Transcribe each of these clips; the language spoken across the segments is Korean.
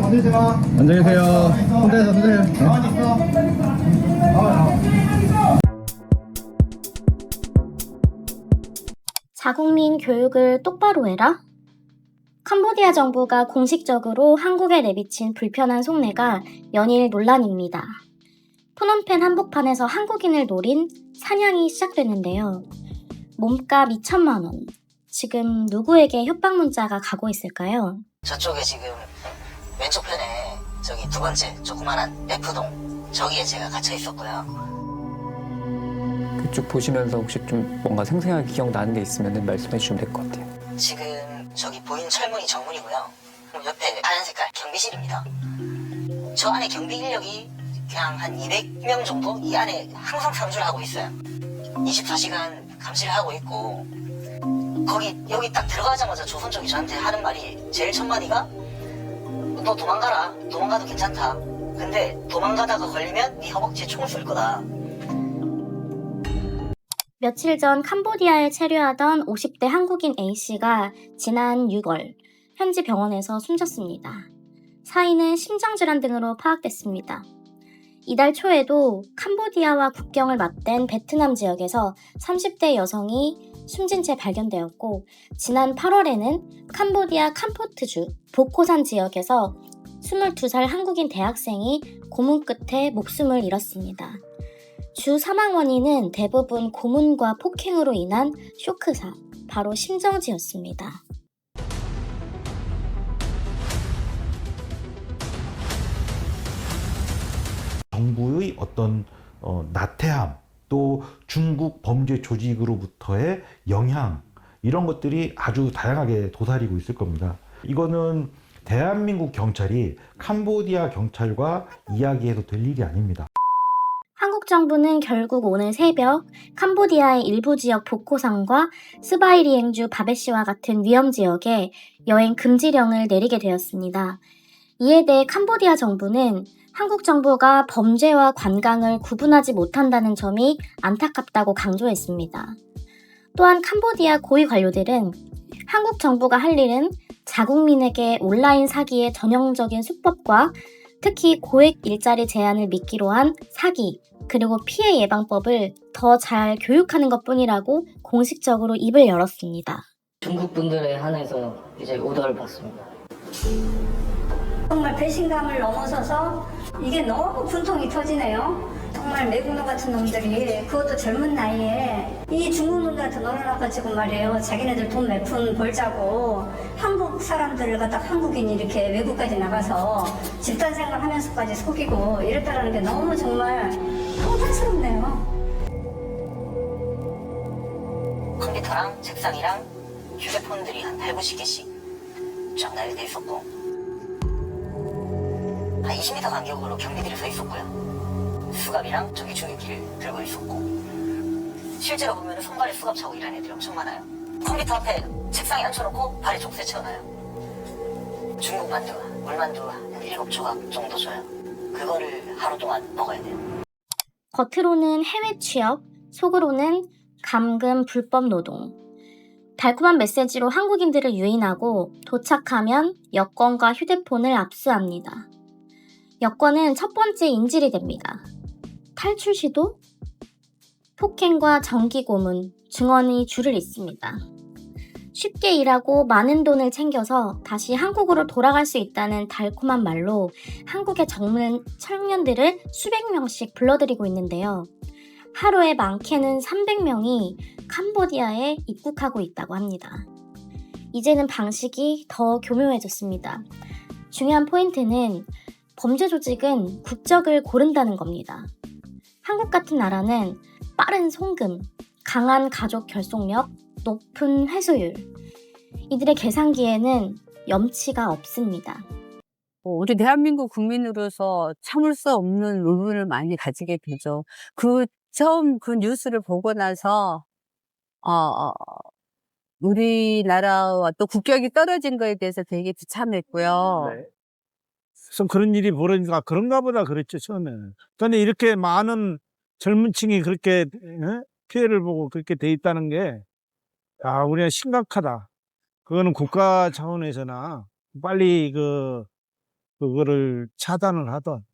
안녕히 계세요. 혼자서 드세요. 자국민 교육을 똑바로 해라? 캄보디아 정부가 공식적으로 한국에 내비친 불편한 속내가 연일 논란입니다. 푸놈펜 한복판에서 한국인을 노린 사냥이 시작됐는데요. 몸값 2천만 원. 지금 누구에게 협박 문자가 가고 있을까요? 저쪽에 지금 왼쪽 편에 저기 두 번째 조그만한 F동 저기에 제가 갇혀 있었고요. 그쪽 보시면서 혹시 좀 뭔가 생생하게 기억나는 게 있으면 말씀해 주시면 될 것 같아요. 지금 저기 보이는 철문이 정문이고요. 옆에 하얀 색깔 경비실입니다. 저 안에 경비 인력이 그냥 한 200명 정도 이 안에 항상 상주를 하고 있어요. 24시간 감시를 하고 있고 거기 여기 딱 들어가자마자 조선 쪽이 저한테 하는 말이 제일 첫 마디가 너 도망가라 도망가도 괜찮다. 근데 도망가다가 걸리면 네 허벅지에 총을 쏠 거다. 며칠 전 캄보디아에 체류하던 50대 한국인 A씨가 지난 6월 현지 병원에서 숨졌습니다. 사인은 심장질환 등으로 파악됐습니다. 이달 초에도 캄보디아와 국경을 맞댄 베트남 지역에서 30대 여성이 숨진 채 발견되었고 지난 8월에는 캄보디아 캄포트주 보코산 지역에서 22살 한국인 대학생이 고문 끝에 목숨을 잃었습니다. 주 사망 원인은 대부분 고문과 폭행으로 인한 쇼크사, 바로 심정지였습니다. 정부의 어떤 어, 나태함 또 중국 범죄 조직으로부터의 영향 이런 것들이 아주 다양하게 도사리고 있을 겁니다. 이거는 대한민국 경찰이 캄보디아 경찰과 이야기해도 될 일이 아닙니다. 한국 정부는 결국 오늘 새벽 캄보디아의 일부 지역 보코산과 스바이리앵주 바베시와 같은 위험 지역에 여행 금지령을 내리게 되었습니다. 이에 대해 캄보디아 정부는 한국 정부가 범죄와 관광을 구분하지 못한다는 점이 안타깝다고 강조했습니다. 또한 캄보디아 고위 관료들은 한국 정부가 할 일은 자국민에게 온라인 사기의 전형적인 수법과 특히 고액 일자리 제한을 미끼로 한 사기, 그리고 피해 예방법을 더 잘 교육하는 것 뿐이라고 공식적으로 입을 열었습니다. 중국 분들에 한해서 이제 오더를 받습니다. 정말 배신감을 넘어서서 이게 너무 분통이 터지네요. 정말 매국노 같은 놈들이 그것도 젊은 나이에 이 중국 놈들한테 놀아나가지고 말이에요. 자기네들 돈 몇 푼 벌자고 한국 사람들을 갖다 한국인이 이렇게 외국까지 나가서 집단 생활하면서까지 속이고 이랬다라는 게 너무 정말 통탄스럽네요. 컴퓨터랑 책상이랑 휴대폰들이 한 8, 90개씩 쫙 나열돼 있었고 한 20m 간격으로 경비들이 서 있었고요. 수갑이랑 저기 중위기를 들고 있었고 실제로 보면 손발에 수갑 차고 일하는 애들이 엄청 많아요. 컴퓨터 앞에 책상에 앉혀놓고 발에 족쇄 채워놔요. 중국 만두, 물만두 한 7조각 정도 줘요. 그거를 하루 동안 먹어야 돼요. 겉으로는 해외 취업, 속으로는 감금 불법 노동. 달콤한 메시지로 한국인들을 유인하고 도착하면 여권과 휴대폰을 압수합니다. 여권은 첫 번째 인질이 됩니다. 탈출 시도? 폭행과 정기 고문, 증언이 줄을 잇습니다. 쉽게 일하고 많은 돈을 챙겨서 다시 한국으로 돌아갈 수 있다는 달콤한 말로 한국의 젊은 청년들을 수백 명씩 불러들이고 있는데요. 하루에 많게는 300명이 캄보디아에 입국하고 있다고 합니다. 이제는 방식이 더 교묘해졌습니다. 중요한 포인트는 범죄 조직은 국적을 고른다는 겁니다. 한국 같은 나라는 빠른 송금, 강한 가족 결속력, 높은 회수율. 이들의 계산기에는 염치가 없습니다. 어, 우리 대한민국 국민으로서 참을 수 없는 의문을 많이 가지게 되죠. 그 처음 그 뉴스를 보고 나서 어, 어, 우리나라와 또 국격이 떨어진 거에 대해서 되게 비참했고요. 그래서 그런 일이 벌어지니까 그런가 보다 그랬죠, 처음에는. 근데 이렇게 많은 젊은 층이 그렇게 어? 피해를 보고 그렇게 돼 있다는 게, 아, 우리가 심각하다. 그거는 국가 차원에서나 빨리 그 그거를 차단을 하던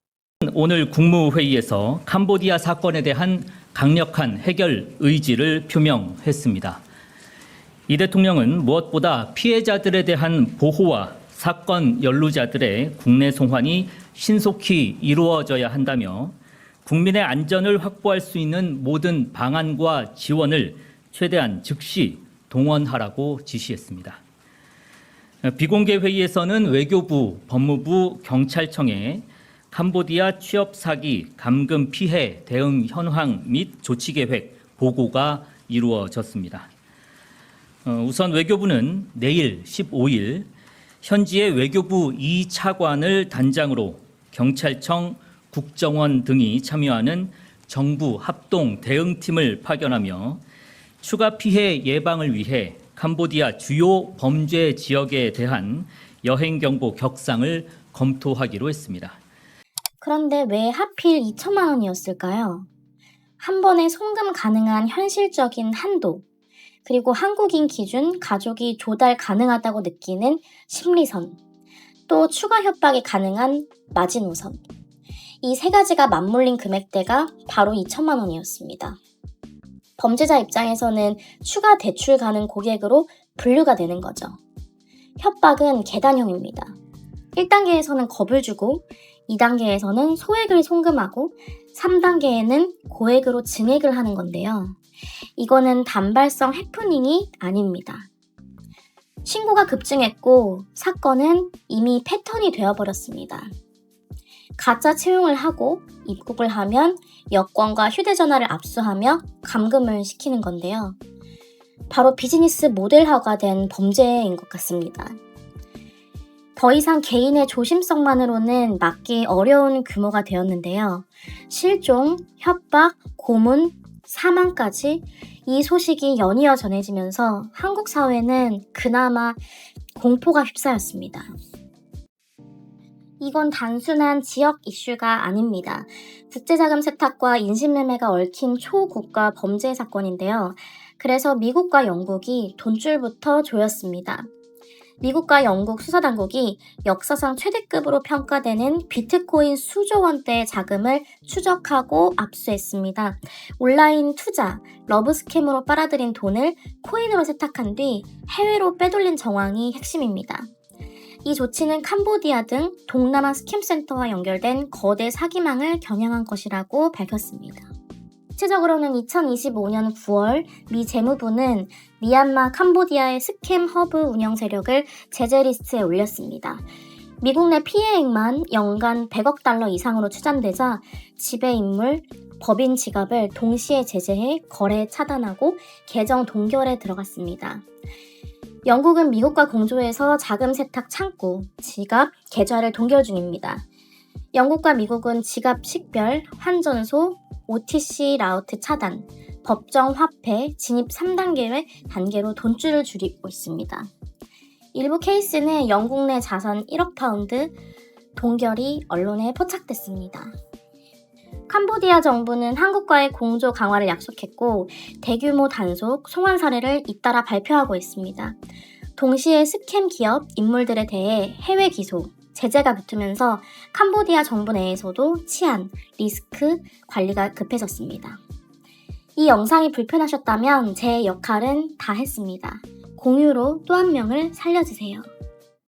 오늘 국무회의에서 캄보디아 사건에 대한 강력한 해결 의지를 표명했습니다. 이 대통령은 무엇보다 피해자들에 대한 보호와 사건 연루자들의 국내 송환이 신속히 이루어져야 한다며 국민의 안전을 확보할 수 있는 모든 방안과 지원을 최대한 즉시 동원하라고 지시했습니다. 비공개 회의에서는 외교부, 법무부, 경찰청에 캄보디아 취업 사기 감금 피해 대응 현황 및 조치 계획 보고가 이루어졌습니다. 어, 우선 외교부는 내일 15일 현지의 외교부 2차관을 단장으로 경찰청, 국정원 등이 참여하는 정부 합동 대응팀을 파견하며 추가 피해 예방을 위해 캄보디아 주요 범죄 지역에 대한 여행 경보 격상을 검토하기로 했습니다. 그런데 왜 하필 2천만 원이었을까요? 한 번에 송금 가능한 현실적인 한도, 그리고 한국인 기준 가족이 조달 가능하다고 느끼는 심리선, 또 추가 협박이 가능한 마지노선. 이 세 가지가 맞물린 금액대가 바로 2천만 원이었습니다. 범죄자 입장에서는 추가 대출 가능 고객으로 분류가 되는 거죠. 협박은 계단형입니다. 1단계에서는 겁을 주고 2단계에서는 소액을 송금하고 3단계에는 고액으로 증액을 하는 건데요. 이거는 단발성 해프닝이 아닙니다. 신고가 급증했고 사건은 이미 패턴이 되어버렸습니다. 가짜 채용을 하고 입국을 하면 여권과 휴대전화를 압수하며 감금을 시키는 건데요. 바로 비즈니스 모델화가 된 범죄인 것 같습니다. 더 이상 개인의 조심성만으로는 막기 어려운 규모가 되었는데요. 실종, 협박, 고문, 사망까지 이 소식이 연이어 전해지면서 한국 사회는 그나마 공포가 휩싸였습니다. 이건 단순한 지역 이슈가 아닙니다. 국제자금 세탁과 인신매매가 얽힌 초국가 범죄 사건인데요. 그래서 미국과 영국이 돈줄부터 조였습니다. 미국과 영국 수사당국이 역사상 최대급으로 평가되는 비트코인 수조 원대의 자금을 추적하고 압수했습니다. 온라인 투자, 러브 스캠으로 빨아들인 돈을 코인으로 세탁한 뒤 해외로 빼돌린 정황이 핵심입니다. 이 조치는 캄보디아 등 동남아 스캠 센터와 연결된 거대 사기망을 겨냥한 것이라고 밝혔습니다. 구체적으로는 2025년 9월 미 재무부는 미얀마, 캄보디아의 스캠 허브 운영 세력을 제재 리스트에 올렸습니다. 미국 내 피해액만 연간 100억 달러 이상으로 추산되자 지배 인물, 법인 지갑을 동시에 제재해 거래 차단하고 계정 동결에 들어갔습니다. 영국은 미국과 공조해서 자금 세탁 창구, 지갑, 계좌를 동결 중입니다. 영국과 미국은 지갑 식별, 환전소, OTC 라우트 차단, 법정 화폐, 진입 3단계의 단계로 돈줄을 줄이고 있습니다. 일부 케이스는 영국 내 자산 1억 파운드 동결이 언론에 포착됐습니다. 캄보디아 정부는 한국과의 공조 강화를 약속했고 대규모 단속, 송환 사례를 잇따라 발표하고 있습니다. 동시에 스캠 기업 인물들에 대해 해외 기소, 제재가 붙으면서 캄보디아 정부 내에서도 치안, 리스크 관리가 급해졌습니다. 이 영상이 불편하셨다면 제 역할은 다 했습니다. 공유로 또 한 명을 살려주세요.